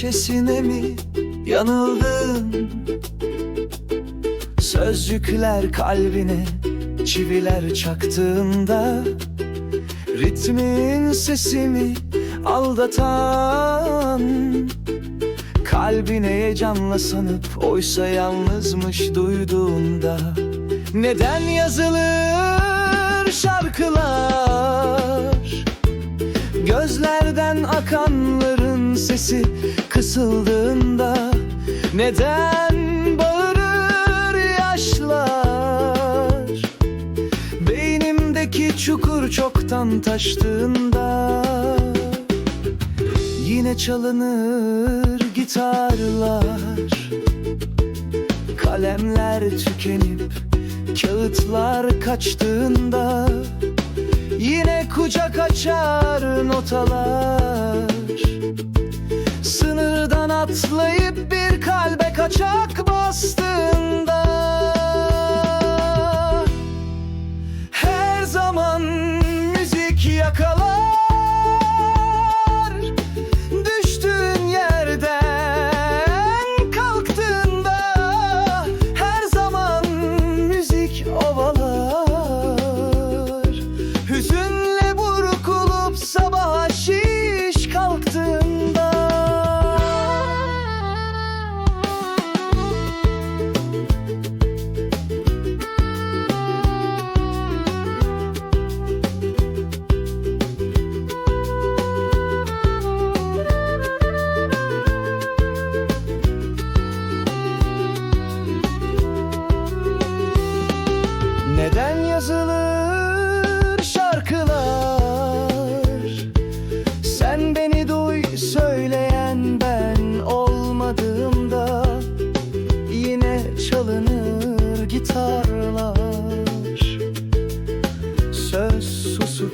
sesine mi yanıldın? Sözcükler kalbine çiviler çaktığında Ritmin sesimi aldatan Kalbin heyecanla sanıp oysa yalnızmış duyduğunda Neden yazılır şarkılar Gözlerden akanların sesi kısıldığında Neden bağırır yaşlar? Beynimdeki çukur çoktan taştığında Yine çalınır gitarlar. Kalemler tükenip kağıtlar kaçtığında Yine kucak açar notalar atlayıp bir kalbe Neden yazılır şarkılar? Sen beni duy söyleyen ben olmadığımda Yine çalınır gitarlar. Söz susu